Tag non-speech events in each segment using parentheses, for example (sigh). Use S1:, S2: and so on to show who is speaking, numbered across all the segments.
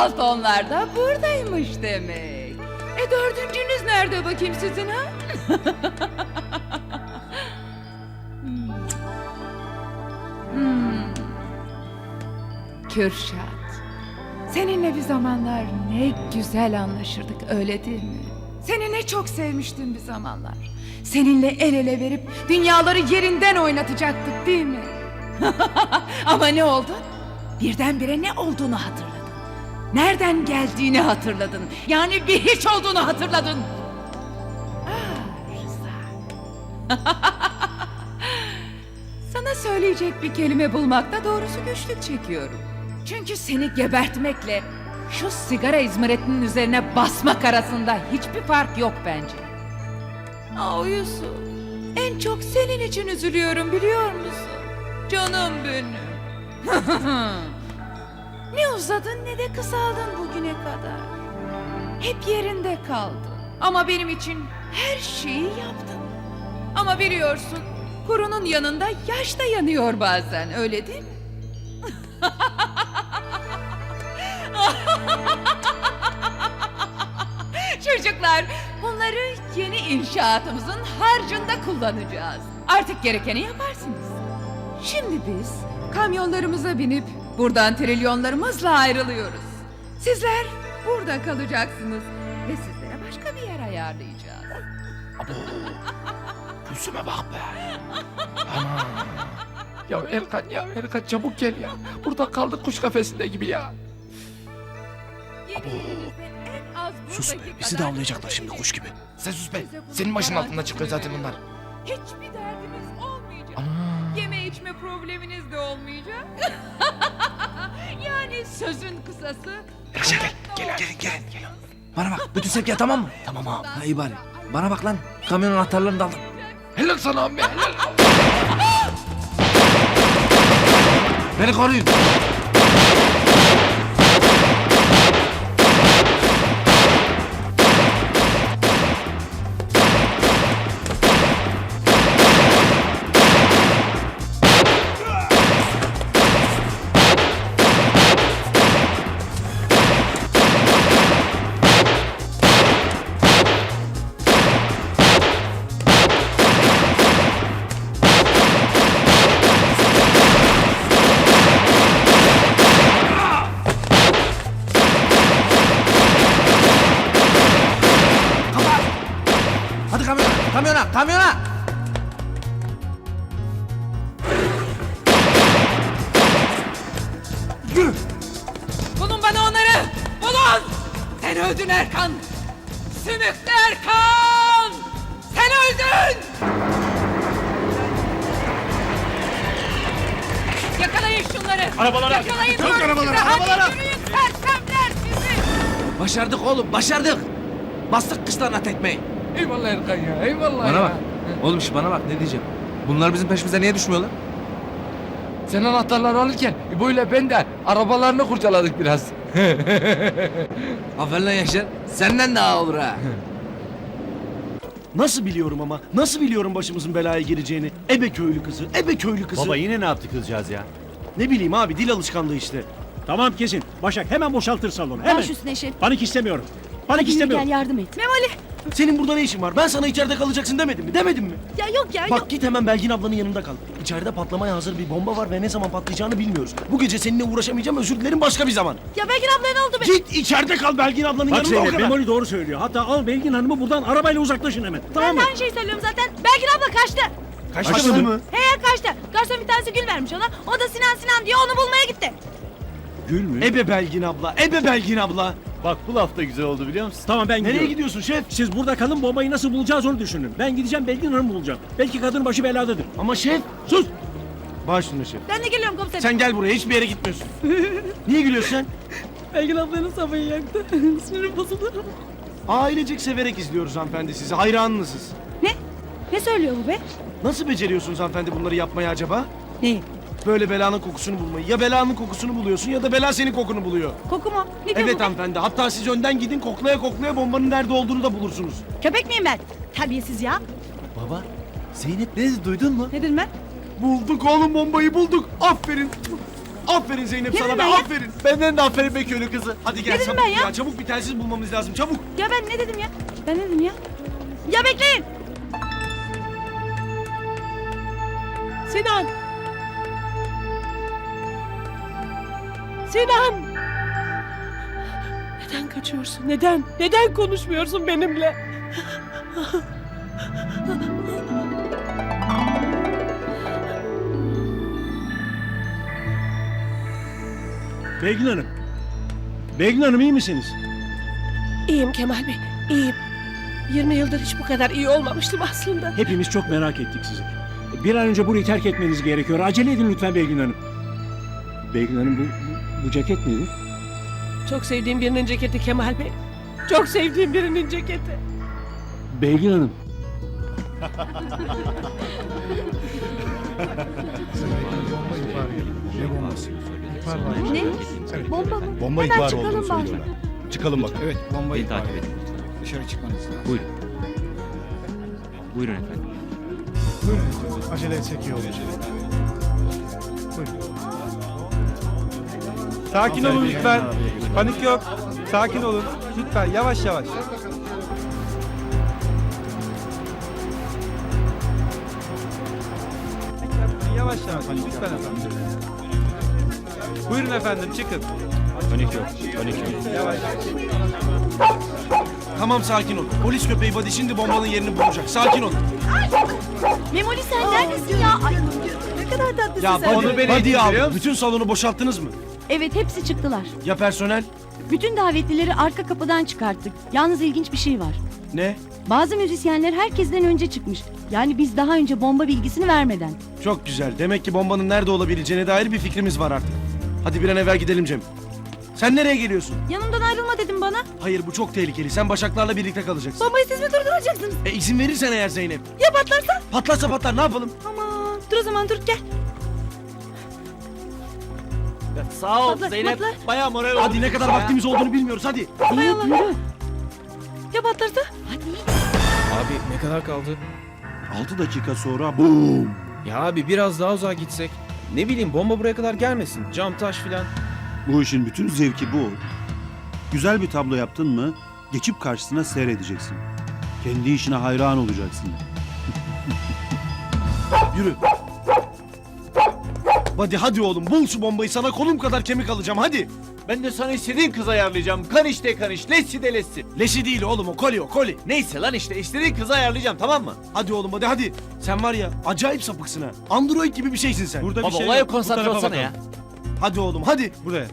S1: Daltonlar da buradaymış demek. E dördüncünüz nerede bakayım sizin ha? (laughs) Hmm. Kürşat. Seninle bir zamanlar ne güzel anlaşırdık öyle değil mi? Seni ne çok sevmiştim bir zamanlar. Seninle el ele verip dünyaları yerinden oynatacaktık değil mi? (laughs) Ama ne oldu? Birdenbire ne olduğunu hatırladın. Nereden geldiğini hatırladın. Yani bir hiç olduğunu hatırladın. Ah Rıza. (laughs) Sana söyleyecek bir kelime bulmakta doğrusu güçlük çekiyorum. Çünkü seni gebertmekle şu sigara izmaritinin üzerine basmak arasında hiçbir fark yok bence. Aa Yusuf, en çok senin için üzülüyorum biliyor musun? Canım benim. (laughs) ne uzadın ne de kısaldın bugüne kadar. Hep yerinde kaldın. Ama benim için her şeyi yaptın. Ama biliyorsun kurunun yanında yaş da yanıyor bazen öyle değil mi? (laughs) Çocuklar bunları yeni inşaatımızın harcında kullanacağız. Artık gerekeni yaparsınız. Şimdi biz kamyonlarımıza binip buradan trilyonlarımızla ayrılıyoruz. Sizler burada kalacaksınız ve sizlere başka bir yer ayarlayacağız.
S2: Gülsüme bak be. Ana. Ya Erkan ya Erkan çabuk gel ya. Burada kaldık kuş kafesinde gibi ya.
S1: Az
S3: Sus be bizi de avlayacaklar şimdi kuş gibi.
S2: Sen sus be. Senin başın altında çıkıyor zaten bunlar.
S1: Hiçbir derdiniz olmayacak.
S2: Ana.
S1: Yeme içme probleminiz de olmayacak. (laughs) yani sözün kısası.
S3: Yaşar gel gel gelin gelin. Bana bak bütün sevkiyat tamam mı? Tamam abi. Ha iyi bari. Bana bak lan kamyonun anahtarlarını da aldım.
S2: Helal sana abi helal.
S3: Beni koruyun. Kamyona kamyona. Yürü.
S1: Bulun bana onları. Bulun. Sen öldün Erkan. Sümüklü Erkan. Sen öldün. Yakalayın şunları.
S4: Arabalara.
S1: Yakalayın. Diyorum
S3: arabalara,
S1: size. Hadi
S3: arabalara.
S1: yürüyün sersemler sizi.
S3: Başardık oğlum başardık. Bastık kışlarına tekmeyi.
S2: Eyvallah Erkan ya eyvallah
S3: Bana
S2: ya.
S3: bak. Oğlum şu bana bak ne diyeceğim. Bunlar bizim peşimize niye düşmüyorlar?
S2: Sen anahtarları alırken İbo ile ben de arabalarını kurcaladık biraz. (laughs)
S3: Aferin lan Yaşar. Senden daha olur ha.
S4: Nasıl biliyorum ama? Nasıl biliyorum başımızın belaya gireceğini? Ebe köylü kızı, ebe köylü kızı.
S5: Baba yine ne yaptı kızcağız ya?
S4: Ne bileyim abi dil alışkanlığı işte.
S5: Tamam kesin. Başak hemen boşaltır salonu. Hemen.
S6: Baş üstüne şef.
S5: Panik istemiyorum. Panik
S6: Hadi yürü
S5: istemiyorum.
S6: gel yardım et.
S4: Senin burada ne işin var? Ben sana içeride kalacaksın demedim mi? Demedim mi?
S6: Ya yok ya yok.
S4: Bak git hemen Belgin ablanın yanında kal. İçeride patlamaya hazır bir bomba var ve ne zaman patlayacağını bilmiyoruz. Bu gece seninle uğraşamayacağım özür dilerim başka bir zaman.
S6: Ya Belgin ablaya ne oldu be?
S4: Git içeride kal Belgin ablanın
S5: Bak
S4: yanında o
S5: Zeynep
S4: kadar.
S5: Memoli doğru söylüyor. Hatta al Belgin Hanım'ı buradan arabayla uzaklaşın hemen. Tamam
S6: Ben
S5: mı?
S6: de aynı şeyi söylüyorum zaten. Belgin abla kaçtı.
S4: Kaçtı,
S5: Kaçtı
S4: mı?
S5: mı?
S6: He ya kaçtı. Garson bir tanesi gül vermiş ona. O da Sinan Sinan diyor onu bulmaya gitti.
S5: Gül mü?
S4: Ebe Belgin abla, ebe Belgin abla.
S5: Bak bu laf da güzel oldu biliyor musun? Tamam ben
S4: Nereye
S5: gidiyorum.
S4: gidiyorsun şef?
S5: Siz burada kalın bombayı nasıl bulacağız onu düşünün. Ben gideceğim Belgin Hanım'ı bulacağım. Belki kadın başı beladadır.
S4: Ama şef.
S5: Sus!
S4: Üstüne şef.
S6: Ben de geliyorum komiserim.
S4: Sen gel buraya hiçbir yere gitmiyorsun. (laughs) Niye gülüyorsun sen?
S6: Belgin ablanın sabahı yaktı. (laughs) Sinirim bozuldu.
S4: Ailecek severek izliyoruz hanımefendi sizi. Hayranınızız.
S6: Ne? Ne söylüyor bu be?
S4: Nasıl beceriyorsunuz hanımefendi bunları yapmayı acaba?
S6: Neyi?
S4: Böyle belanın kokusunu bulmayı. Ya belanın kokusunu buluyorsun ya da bela senin kokunu buluyor.
S6: Koku mu? Ne diyor bu
S4: Evet hanımefendi. Hatta siz önden gidin koklaya koklaya bombanın nerede olduğunu da bulursunuz.
S6: Köpek miyim ben? Terbiyesiz ya.
S3: Baba Zeynep ne dedi duydun mu?
S6: Ne dedim ben?
S4: Bulduk oğlum bombayı bulduk. Aferin. Aferin Zeynep sana be
S6: ben ya?
S4: aferin. Benden de aferin be köylü kızı. Hadi gel
S6: Ne dedim
S4: çabuk
S6: ben ya?
S4: Çabuk bir telsiz bulmamız lazım çabuk.
S6: Ya ben ne dedim ya? Ben ne dedim ya? Ya bekleyin. Sinan. Sinan. Neden kaçıyorsun? Neden? Neden konuşmuyorsun benimle?
S5: Belgin Hanım. Belgin Hanım iyi misiniz?
S7: İyiyim Kemal Bey, iyiyim. 20 yıldır hiç bu kadar iyi olmamıştım aslında.
S5: Hepimiz çok merak ettik sizi. Bir an önce burayı terk etmeniz gerekiyor. Acele edin lütfen Belgin Hanım. Belgin Hanım bu, bu, bu ceket nedir?
S7: Çok sevdiğim birinin ceketi Kemal Bey. Çok sevdiğim birinin ceketi.
S5: Belgin Hanım.
S6: Ne? Bomba mı?
S8: Bomba
S6: Hemen
S8: ihbarı
S6: çıkalım
S8: olduğunu
S6: bari.
S8: söylüyorlar. Çıkalım bak.
S9: Evet, bombayı takip edin. Dışarı çıkmanız lazım.
S2: Buyurun efendim.
S8: Acele etsek iyi olur.
S10: Sakin olun lütfen. Panik yok. Sakin olun. Lütfen yavaş yavaş. Yavaş yavaş. Lütfen efendim. Buyurun efendim çıkın.
S9: Panik yok, panik yok.
S10: Yavaş.
S4: Tamam sakin ol. Polis köpeği Badi şimdi bombanın yerini bulacak. Sakin ol.
S6: Memoli sen neredesin ya? Ay, ne kadar tatlısın
S4: Ya
S6: sen.
S4: Badi,
S10: Onu beni
S4: Badi
S10: musun?
S4: bütün salonu boşalttınız mı?
S6: Evet hepsi çıktılar.
S4: Ya personel?
S6: Bütün davetlileri arka kapıdan çıkarttık. Yalnız ilginç bir şey var.
S4: Ne?
S6: Bazı müzisyenler herkesten önce çıkmış. Yani biz daha önce bomba bilgisini vermeden.
S4: Çok güzel. Demek ki bombanın nerede olabileceğine dair bir fikrimiz var artık. Hadi bir an evvel gidelim Cem. Sen nereye geliyorsun?
S6: Yanımdan ayrılma dedim bana.
S4: Hayır bu çok tehlikeli. Sen Başaklarla birlikte kalacaksın.
S6: Bombayı siz mi durduracaksınız?
S4: E izin verirsen eğer Zeynep.
S6: Ya patlarsa?
S4: Patlarsa patlar ne yapalım?
S6: Aman dur o zaman dur gel.
S9: Sağ ol
S6: Patlar,
S9: Zeynep.
S6: patlar.
S9: Bayağı moral
S4: Hadi ne kadar vaktimiz olduğunu bilmiyoruz hadi.
S6: Yürü. Ya patlarsa? Hadi.
S9: Abi ne kadar kaldı?
S10: 6 dakika sonra boom.
S9: Ya abi biraz daha uzağa gitsek. Ne bileyim bomba buraya kadar gelmesin. Cam taş filan.
S10: Bu işin bütün zevki bu. Güzel bir tablo yaptın mı geçip karşısına seyredeceksin. Kendi işine hayran olacaksın. (laughs)
S4: Yürü. Hadi hadi oğlum bul şu bombayı sana kolum kadar kemik alacağım hadi.
S9: Ben de sana istediğin kız ayarlayacağım. Kan işte kan iş, lessi de lessi.
S4: Leşi değil oğlum o koli o koli.
S9: Neyse lan işte istediğin kızı ayarlayacağım tamam mı?
S4: Hadi oğlum hadi hadi. Sen var ya acayip sapıksın ha. Android gibi bir şeysin sen.
S10: Burada
S9: Baba
S10: bir şey
S9: olaya konsantre olsana ya.
S4: Hadi oğlum hadi.
S10: Buraya.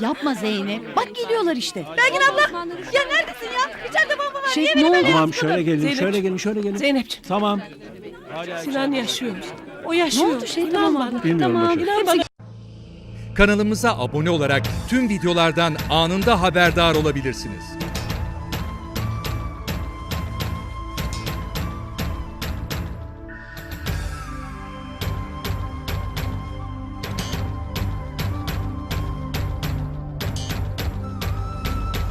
S6: Yapma Zeynep. Bak geliyorlar işte. Belgin abla. Ya neredesin ya? İçeride bomba var. Şey, ne oldu?
S5: Tamam şöyle gelin,
S7: Zeynep.
S5: şöyle gelin, şöyle gelin.
S7: Zeynepciğim,
S5: Tamam.
S7: Sinan yaşıyor. O yaşıyor.
S6: Ne oldu şey tamam abla.
S5: Bilmiyorum
S6: Tamam.
S5: Başak.
S7: Bana.
S11: Kanalımıza abone olarak tüm videolardan anında haberdar olabilirsiniz.